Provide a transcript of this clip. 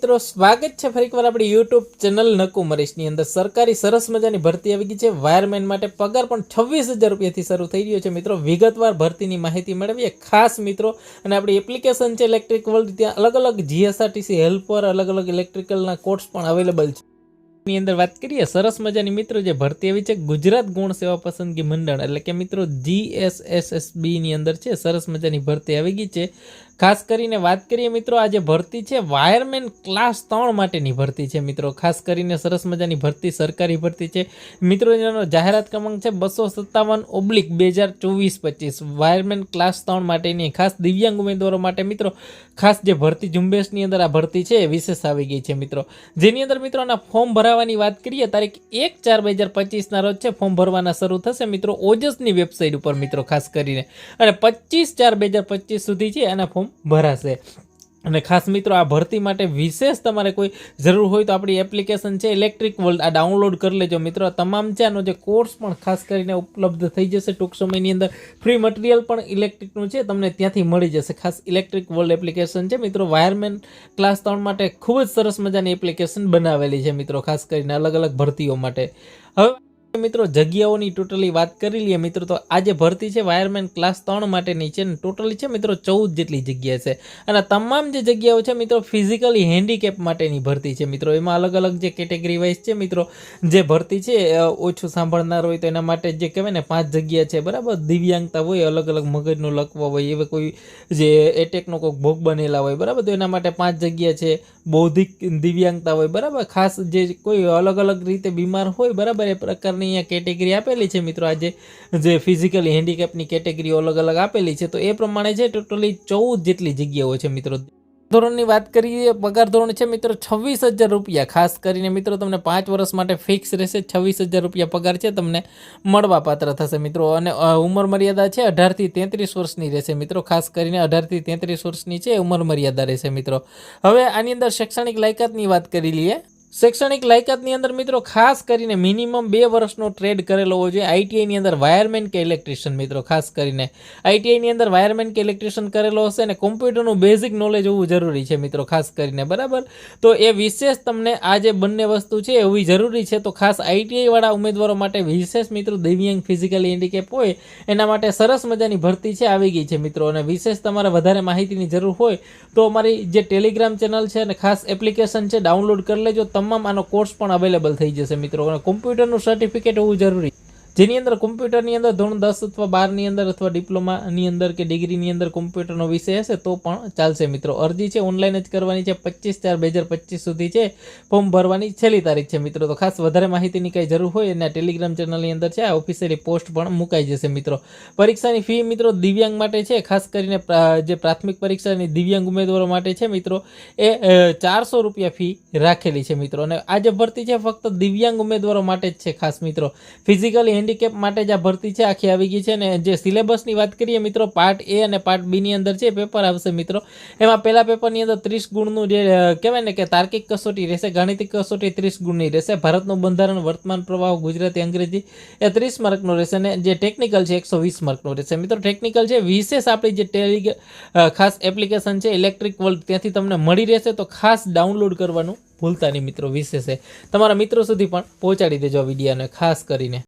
મિત્રો, સ્વાગત છે ફરીકવાર આપણી યુટ્યુબ ચેનલ નકુમરીશની અંદર. સરકારી સરસ મજાની ભરતી આવી ગઈ છે. વાયરમેન માટે પગાર પણ છવ્વીસ હજાર રૂપિયાથી શરૂ થઈ રહ્યો છે. મિત્રો, વિગતવાર ભરતીની માહિતી મેળવીએ. ખાસ મિત્રો, અને આપણી એપ્લિકેશન છે ઇલેક્ટ્રિક વર્લ્ડ, ત્યાં અલગ અલગ જીએસઆરટીસી હેલ્પર, અલગ અલગ ઇલેક્ટ્રિકલના કોર્સ પણ અવેલેબલ છે. ની અંદર વાત કરીએ, સરસ મજાની મિત્રો, જે ભરતી આવી છે ગુજરાત ગુણ સેવા પસંદગી મંડળ. એટલે કે મિત્રો જીએસએસએસબીની અંદર છે, સરસ મજાની ભરતી આવી ગઈ છે. ખાસ કરીને વાત કરીએ મિત્રો, આ જે ભરતી છે, વાયરમેન ક્લાસ ત્રણ માટેની ભરતી છે મિત્રો. ખાસ કરીને સરસ મજાની ભરતી, સરકારી ભરતી છે. મિત્રો જેનો જાહેરાત ક્રમાંક છે બસો સત્તાવન ઓબ્લિક બે હજાર ચોવીસ પચીસ. વાયરમેન ક્લાસ ત્રણ માટેની ખાસ દિવ્યાંગ ઉમેદવારો માટે મિત્રો, ખાસ જે ભરતી ઝુંબેશની અંદર આ ભરતી છે એ વિશેષ આવી ગઈ છે મિત્રો. જેની અંદર મિત્રો આના ફોર્મ ભરાવાની વાત કરીએ, તારીખ એક ચાર બે હજાર પચીસના રોજ છે, ફોર્મ ભરવાના શરૂ થશે મિત્રો, ઓજસની વેબસાઇટ ઉપર મિત્રો, ખાસ કરીને. અને પચીસ ચાર બે હજાર પચીસ સુધી છે આના ફોર્મ ભરાશે. અને ખાસ મિત્રો, આ ભરતી માટે વિશેષ તમારે કોઈ જરૂર હોય તો આપણી એપ્લિકેશન છે ઇલેક્ટ્રિક વર્લ્ડ આ ડાઉનલોડ કરી લેજો. મિત્રો તમામ છે, આનો જે કોર્સ પણ ખાસ કરીને ઉપલબ્ધ થઈ જશે ટૂંક સમયની અંદર. ફ્રી મટીરિયલ પણ ઇલેક્ટ્રિકનું છે, તમને ત્યાંથી મળી જશે. ખાસ ઇલેક્ટ્રિક વર્લ્ડ એપ્લિકેશન છે, મિત્રો વાયરમેન ક્લાસ ત્રણ માટે ખૂબ જ સરસ મજાની એપ્લિકેશન બનાવેલી છે, મિત્રો, ખાસ કરીને અલગ અલગ ભરતીઓ માટે. હવે મિત્રો, જગ્યાઓની ટોટલી વાત કરી લઈએ. મિત્રો, તો આજે ભરતી છે વાયરમેન ક્લાસ ત્રણ માટેની છે ટોટલી છે મિત્રો ચૌદ જેટલી જગ્યા છે. અને તમામ જે જગ્યાઓ છે મિત્રો, ફિઝિકલી હેન્ડીકેપ માટેની ભરતી છે મિત્રો. એમાં અલગ અલગ જે કેટેગરી વાઇઝ છે મિત્રો, જે ભરતી છે ઓછું સાંભળનાર હોય તો એના માટે જે કહેવાય ને પાંચ જગ્યા છે, બરાબર? દિવ્યાંગતા હોય, અલગ અલગ મગજનું લકવો હોય, એવા કોઈ જે એટેકનો કોઈક ભોગ બનેલા હોય, બરાબર? તો એના માટે પાંચ જગ્યા છે. બૌદ્ધિક દિવ્યાંગતા હોય, બરાબર? ખાસ જે કોઈ અલગ અલગ રીતે બીમાર હોય, બરાબર? એ પ્રકારની અહીંયા કેટેગરી આપેલી છે મિત્રો. આજે જે ફિઝિકલી હેન્ડીકેપની કેટેગરીઓ અલગ અલગ આપેલી છે, તો એ પ્રમાણે છે ટોટલી ચૌદ જેટલી જગ્યાઓ છે મિત્રો. ધોરણની વાત કરીએ, પગાર ધોરણ છે મિત્રો છવ્વીસ હજાર રૂપિયા. ખાસ કરીને મિત્રો તમને પાંચ વર્ષ માટે ફિક્સ રહેશે છવ્વીસ હજાર રૂપિયા પગાર છે તમને મળવા પાત્ર થશે મિત્રો. અને ઉંમર મર્યાદા છે અઢારથી તેત્રીસ વર્ષની રહેશે મિત્રો. ખાસ કરીને અઢારથી તેત્રીસ વર્ષની છે ઉંમર મર્યાદા રહેશે મિત્રો. હવે આની અંદર શૈક્ષણિક લાયકાતની વાત કરી લઈએ. શૈક્ષણિક લાયકાતની અંદર મિત્રો ખાસ કરીને મિનિમમ બે વર્ષનો ટ્રેડ કરેલો હોવો જોઈએ આઈટીઆઈની અંદર વાયરમેન કે ઇલેક્ટ્રિશિયન મિત્રો, ખાસ કરીને આઈટીઆઈની અંદર વાયરમેન કે ઇલેક્ટ્રિશિયન કરેલો હશે અને કોમ્પ્યુટરનું બેઝિક નોલેજ હોવું જરૂરી છે મિત્રો, ખાસ કરીને, બરાબર? તો એ વિશેષ તમને આ જે બંને વસ્તુ છે એવી જરૂરી છે. તો ખાસ આઈટીઆઈવાળા ઉમેદવારો માટે વિશેષ મિત્રો દિવ્યાંગ ફિઝિકલી હેન્ડીકેપ હોય, એના માટે સરસ મજાની ભરતી છે, આવી ગઈ છે મિત્રો. અને વિશેષ તમારે વધારે માહિતીની જરૂર હોય તો અમારી જે ટેલિગ્રામ ચેનલ છે અને ખાસ એપ્લિકેશન છે ડાઉનલોડ કરી લેજો. તમામ આનો કોર્સ પણ અવેલેબલ થઈ જશે મિત્રો. અને કોમ્પ્યુટરનું સર્ટિફિકેટ હોવું જરૂરી. જેની અંદર કોમ્પ્યુટરની અંદર ધોરણ દસ અથવા બારની અંદર અથવા ડિપ્લોમાની અંદર કે ડિગ્રીની અંદર કોમ્પ્યુટરનો વિષય હશે, તો પણ ચાલશે મિત્રો. અરજી છે ઓનલાઈન જ કરવાની છે. પચીસ ચાર બે હજાર પચીસ સુધી છે. ફોર્મ ભરવાની છેલ્લી તારીખ છે મિત્રો. તો ખાસ વધારે માહિતીની કંઈ જરૂર હોય અને ટેલિગ્રામ ચેનલની અંદર છે, આ ઓફિશિયલી પોસ્ટ પણ મુકાઈ જશે મિત્રો. પરીક્ષાની ફી મિત્રો દિવ્યાંગ માટે છે. ખાસ કરીને જે પ્રાથમિક પરીક્ષાની દિવ્યાંગ ઉમેદવારો માટે છે મિત્રો, એ ચારસો રૂપિયા ફી રાખેલી છે મિત્રો. અને આ જે ભરતી છે ફક્ત દિવ્યાંગ ઉમેદવારો માટે જ છે ખાસ મિત્રો. ફિઝિકલી હેન્ડીકેપ માટે જ ભરતી છે, આખી આવી ગઈ છે ને જે સિલેબસની વાત કરીએ મિત્રો પાર્ટ એ અને પાર્ટ બીની અંદર છે પેપર આવશે મિત્રો, એમાં પહેલા પેપરની અંદર ત્રીસ ગુણનું જે કહેવાય ને કે તાર્કિક કસોટી રહેશે, ગાણિતિક કસોટી ત્રીસ ગુણની રહેશે, ભારતનું બંધારણ, વર્તમાન પ્રવાહ, ગુજરાતી, અંગ્રેજી, એ ત્રીસ માર્કનું રહેશે ને જે ટેકનિકલ છે, એકસો વીસ માર્કનું રહેશે. મિત્રો ટેકનિકલ છે વિશેષ આપણી જે ટેલિગ ખાસ એપ્લિકેશન છે ઇલેક્ટ્રિક વર્લ્ડ ત્યાંથી તમને મળી રહેશે, તો ખાસ ડાઉનલોડ કરવાનું ભૂલતા નહીં મિત્રો, વિશેષે. તમારા મિત્રો સુધી પણ પહોંચાડી દેજો આ વિડીયોને, ખાસ કરીને.